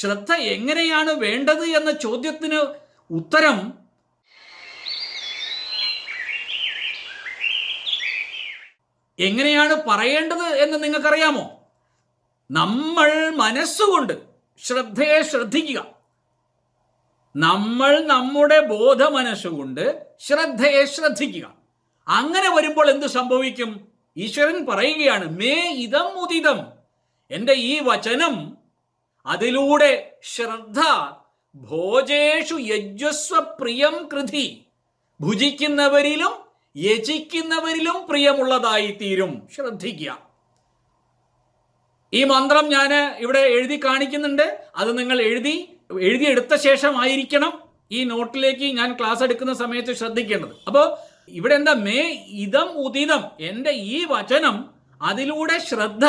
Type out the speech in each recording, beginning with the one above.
ശ്രദ്ധ എങ്ങനെയാണ് വേണ്ടത് എന്ന ചോദ്യത്തിന് ഉത്തരം എങ്ങനെയാണ് പറയേണ്ടത് എന്ന് നിങ്ങൾക്കറിയാമോ? നമ്മൾ മനസ്സുകൊണ്ട് ശ്രദ്ധയെ ശ്രദ്ധിക്കുക. നമ്മൾ നമ്മുടെ ബോധ മനസ്സുകൊണ്ട് ശ്രദ്ധയെ ശ്രദ്ധിക്കുക. അങ്ങനെ വരുമ്പോൾ എന്ത് സംഭവിക്കും? ഈശ്വരൻ പറയുകയാണ് മേ ഇതം ഉദിതം. എന്റെ ഈ വചനം അതിലൂടെ ശ്രദ്ധ ഭോജേഷു യജ്വസ്വ പ്രിയം കൃതി. ഭുജിക്കുന്നവരിലും യജിക്കുന്നവരിലും പ്രിയമുള്ളതായി തീരും ശ്രദ്ധിക്കുക. ഈ മന്ത്രം ഞാൻ ഇവിടെ എഴുതി കാണിക്കുന്നുണ്ട്. അത് നിങ്ങൾ എഴുതി എഴുതിയെടുത്ത ശേഷമായിരിക്കണം ഈ നോട്ടിലേക്ക് ഞാൻ ക്ലാസ് എടുക്കുന്ന സമയത്ത് ശ്രദ്ധിക്കേണ്ടത്. അപ്പോൾ ഇവിടെ എന്താ മേ ഇതം ഉദിതം എന്റെ ഈ വചനം അതിലൂടെ ശ്രദ്ധ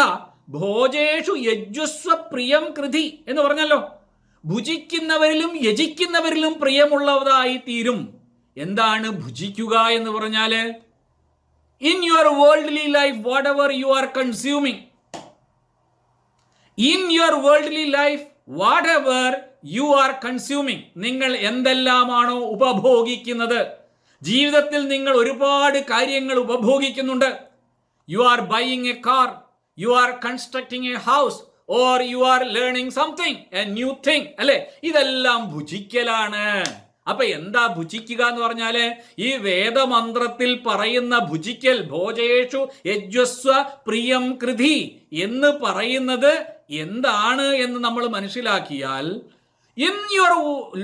ഭോജേഷു യജ്വസ്വ പ്രിയം കൃതി എന്ന് പറഞ്ഞല്ലോ. ഭുജിക്കുന്നവരിലും യജിക്കുന്നവരിലും പ്രിയമുള്ളതായി തീരും എന്താണ് ഭുജിക്കുക എന്ന് പറഞ്ഞാൽ? In your worldly life whatever you are consuming in your worldly life whatever you are consuming നിങ്ങൾ എന്തെല്ലാമാണോ ഉപഭോഗിക്കുന്നത്? ജീവിതത്തിൽ നിങ്ങൾ ഒരുപാട് കാര്യങ്ങൾ ഉപഭോഗിക്കുന്നുണ്ട്. You are buying a car you are constructing a house or you are learning something a new thing അല്ലെ? ഇതെല്ലാം ഭുജിക്കലാണ്. അപ്പൊ എന്താ ഭുജിക്കുക എന്ന് പറഞ്ഞാൽ ഈ വേദമന്ത്രത്തിൽ പറയുന്ന ഭുജിക്കൽ ഭോജേഷു യജ്വസ്വ പ്രിയം കൃതി എന്ന് പറയുന്നത് എന്താണ് എന്ന് നമ്മൾ മനസ്സിലാക്കിയാൽ ഇൻ യുവർ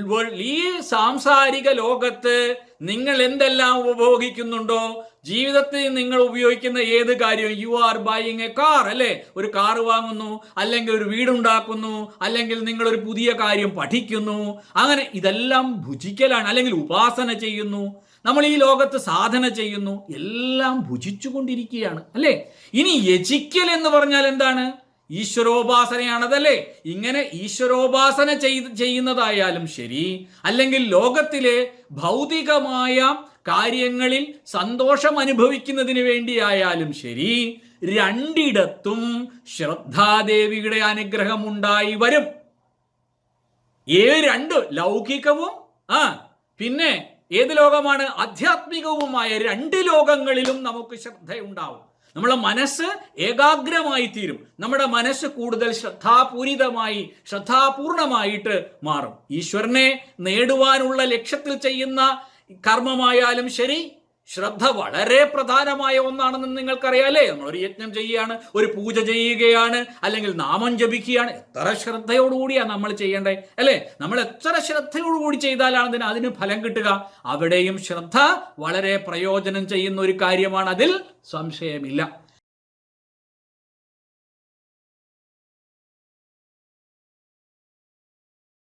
വേൾഡ് ഈ സാംസാരിക ലോകത്ത് നിങ്ങൾ എന്തെല്ലാം ഉപഭോഗിക്കുന്നുണ്ടോ? ജീവിതത്തിൽ നിങ്ങൾ ഉപയോഗിക്കുന്ന ഏത് കാര്യവും you are buying a car അല്ലേ? ഒരു കാർ വാങ്ങുന്നു അല്ലെങ്കിൽ ഒരു വീടുണ്ടാക്കുന്നു അല്ലെങ്കിൽ നിങ്ങൾ ഒരു പുതിയ കാര്യം പഠിക്കുന്നു. അങ്ങനെ ഇതെല്ലാം ഭുജിക്കലാണ് അല്ലെങ്കിൽ ഉപാസന ചെയ്യുന്നു. നമ്മൾ ഈ ലോകത്ത് സാധന ചെയ്യുന്നു എല്ലാം ഭുജിച്ചുകൊണ്ടിരിക്കുകയാണ് അല്ലേ? ഇനി യജിക്കൽ എന്ന് പറഞ്ഞാൽ എന്താണ്? ഈശ്വരോപാസനയാണതല്ലേ? ഇങ്ങനെ ഈശ്വരോപാസന ചെയ്ത് ചെയ്യുന്നതായാലും ശരി. അല്ലെങ്കിൽ ലോകത്തിലെ ഭൗതികമായ കാര്യങ്ങളിൽ സന്തോഷം അനുഭവിക്കുന്നതിന് വേണ്ടിയായാലും ശരി. രണ്ടിടത്തും ശ്രദ്ധാദേവിയുടെ അനുഗ്രഹം ഉണ്ടായി വരും. ഏ രണ്ട് ലൗകികവും ആ പിന്നെ ഏത് ലോകമാണ്? ആധ്യാത്മികവുമായ രണ്ട് ലോകങ്ങളിലും നമുക്ക് ശ്രദ്ധയുണ്ടാവും. നമ്മളെ മനസ്സ് ഏകാഗ്രമായി തീരും. നമ്മുടെ മനസ്സ് കൂടുതൽ ശ്രദ്ധാപൂരിതമായി ശ്രദ്ധാപൂർണമായിട്ട് മാറും. ഈശ്വരനെ നേടുവാനുള്ള ലക്ഷ്യത്തിൽ ചെയ്യുന്ന കർമ്മമായാലും ശരി ശ്രദ്ധ വളരെ പ്രധാനമായ ഒന്നാണെന്ന് നിങ്ങൾക്കറിയാലേ നമ്മൾ ഒരു യജ്ഞം ചെയ്യുകയാണ് ഒരു പൂജ ചെയ്യുകയാണ് അല്ലെങ്കിൽ നാമം ജപിക്കുകയാണ്. എത്ര ശ്രദ്ധയോടുകൂടിയാണ് നമ്മൾ ചെയ്യേണ്ടത് അല്ലേ? നമ്മൾ എത്ര ശ്രദ്ധയോടുകൂടി ചെയ്താലാണ് അതിന് അതിന് ഫലം കിട്ടുക? അവിടെയും ശ്രദ്ധ വളരെ പ്രയോജനം ചെയ്യുന്ന ഒരു കാര്യമാണ് അതിൽ സംശയമില്ല.